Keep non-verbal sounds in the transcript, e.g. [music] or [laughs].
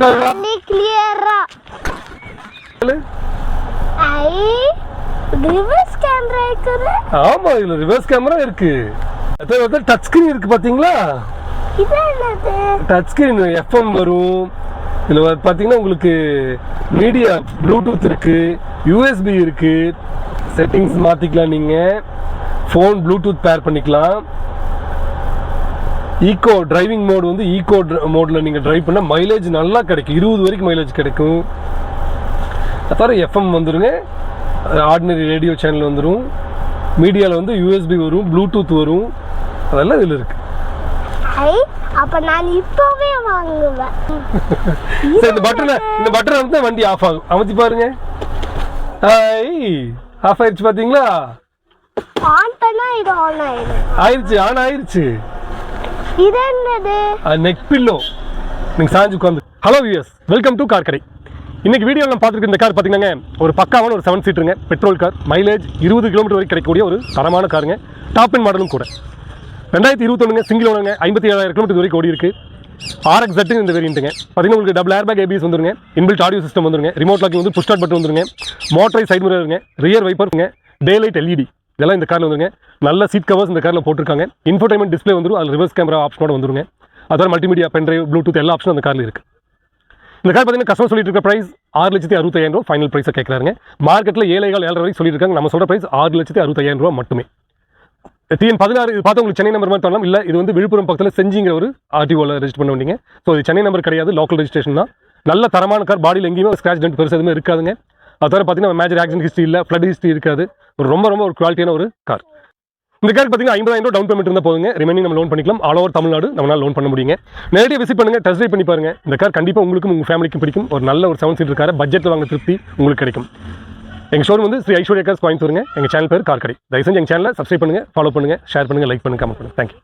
தண்ணி கிளியரா ஐ reverse camera இருக்குது. ஆமா இதுல ரிவர்ஸ் கேமரா இருக்கு. அது வந்து டச் ஸ்கிரீன் இருக்கு பாத்தீங்களா? இது என்னது? டச் ஸ்கிரீன் எஃப்எம் வரும். இதுல வந்து பாத்தீங்கன்னா உங்களுக்கு மீடியா ப்ளூடூத் இருக்கு யூஎஸ்பி இருக்கு. செட்டிங்ஸ் மாத்திக்கலாம் நீங்க. ஃபோன் ப்ளூடூத் பேர் பண்ணிக்கலாம். ஈகோ டிரைவிங் மோட் வந்து ஈகோ மோடில் நீங்கள் டிரைவ் பண்ணால் மைலேஜ் நல்லா கிடைக்கும். இருபது வரைக்கும் மைலேஜ் கிடைக்கும். தவிர எஃப்எம் வந்துருங்க. ஆர்டினரி ரேடியோ சேனல் வந்துடும் மீடியாவில் வந்து யூஎஸ்பி வரும் ப்ளூடூத் வரும். அதெல்லாம் இதில் இருக்குது அப்ப நான் இப்பவே வாங்குவேன். [laughs] இந்த பட்டனை இந்த பட்டனை வந்து வண்டி ஆஃப் ஆகும். அமர்த்தி பாருங்க. ஆஃப் ஆயிடுச்சு பார்த்தீங்களா ஆன் பண்ணா இது ஆன் ஆயிடும் ஆயிடுச்சு ஆன் ஆயிடுச்சு இது என்னது நெக் பில்லோ நீங்கள் சாஞ்சு உட்காந்து hello views welcome to car கடை இன்னைக்கு வீடியோ நம்ம பார்த்துருக்க இந்த கார் பார்த்தீங்கன்னா ஒரு பக்காவான ஒரு செவன் சீட்டுங்க பெட்ரோல் கார் மைலேஜ் இருபது கிலோமீட்டர் வரைக்கும் கிடைக்கக்கூடிய ஒரு தரமான காருங்க டாப் அண்ட் மாடலும் கூட. ரெண்டாயிரத்தி இருபத்தொன்னுங்க சிங்கிள் ஓனங்க ஐம்பத்தி ஏழாயிரம் கிலோமீட்டர் வரைக்கும் ஓடி இருக்கு. ஆர்எக்ஸ் ஜெட்டு இந்த வேரியண்ட்டுங்க பார்த்தீங்கன்னா உங்களுக்கு டபுள் ஏர் பேக் ஏபிஎஸ் வந்துருங்க. இன்பில்ட் ஆடியோ சிஸ்டம் வந்துருங்க. ரிமோட் லாக்கிங் வந்து புஷ்டாட் பட்டு வந்துருங்க. மோட்டரை சைடு மிரருங்க ரியர் வைப்பருங்க டே லைட் எல்இடி இதெல்லாம் இந்த காரில் வந்துருங்க. நல்ல சீட் கவர்ஸ் இந்த காரில் போட்டிருக்காங்க. இன்ஃபோடைன்மெண்ட் டிஸ்ப்ளே வந்துடும் அதில் ரிவர்ஸ் கேமரா ஆப்ஷனோட வந்துருங்க. அதோட மல்டிமீடியா பென்ட்ரைவ் ப்ளூடூத் எல்லா ஆப்ஷனும் அந்த காரில் இருக்குது இந்த கார் பார்த்தீங்கன்னா கஸ்டமர் சொல்லிட்டு இருக்க பிரைஸ் ஆறு லட்சத்தி அறுபத்தாயிரம் ரூபா ஃபைனல் ப்ரைஸை கேட்குறாங்க மார்க்கெட்டில் ஏழைகள் ஏழரை வரைக்கும் சொல்லியிருக்காங்க நம்ம சொல்கிற பிரைஸ் ஆறு லட்சத்தி அறுபத்தாயிரம் ரூபா மட்டுமே. டிஎன் பதினாறு இது பார்த்தா உங்களுக்கு சென்னை நம்பர் மாதிரி தரலாம். இல்லை இது வந்து விழுப்புரம் பக்கத்தில் செஞ்சிங்கிற ஒரு ஆர்டிஓவில் ரெஜிஸ்டர் பண்ண வந்தீங்க. ஸோ இது சென்னை நம்பர் கிடையாது. லோக்கல் ரெஜிஸ்ட்ரேஷன் தான். நல்ல தரமான கார். பாடியில் எங்கேயுமே ஸ்க்ராச் டென்ட் பெருசு எதுவுமே இருக்காதுங்க. அது தவிர பார்த்தீங்கன்னா மேஜர் ஆக்சிடென்ட் ஹிஸ்ட்ரி இல்லை ஃப்ளட் ஹிஸ்ட்ரி இருக்காது. ஒரு ரொம்ப ரொம்ப ஒரு குவாலிட்டியான ஒரு கார் இந்த கார் பார்த்தீங்கன்னா ஐம்பதாயிரம் ரூபா டவுன் பேமெண்ட் இருந்தால் போதுங்க. ரிமைனிங் நம்ம லோன் பண்ணிக்கலாம். ஆல் ஓவர் தமிழ்நாடு நம்மளால் லோன் பண்ண முடியுங்க. நேரடியாக விசிட் பண்ணுங்க டெஸ்ட் ட்ரைவ் பண்ணி பாருங்க. இந்த கார் கண்டிப்பாக உங்களுக்கும் உங்கள் ஃபேமிலிக்கும் பிடிக்கும். ஒரு நல்ல ஒரு செவன் சீட்டர் காரை பட்ஜெட்டில் வாங்க திருப்தி உங்களுக்கு கிடைக்கும். எங்கள் ஷோரூம் வந்து ஸ்ரீ ஐஸ்வர்யா கார்ஸ் கோயம்புத்தூருங்க. எங்கள் சேனல் பேர் கார் கடை தயவு செஞ்சு எங்கள் சேனலை சப்ஸ்கிரைப் பண்ணுங்கள் ஃபாலோ பண்ணுங்கள் ஷேர் பண்ணுங்கள் லைக் பண்ணுங்கள் கமெண்ட் பண்ணுங்கள் தேங்க்யூ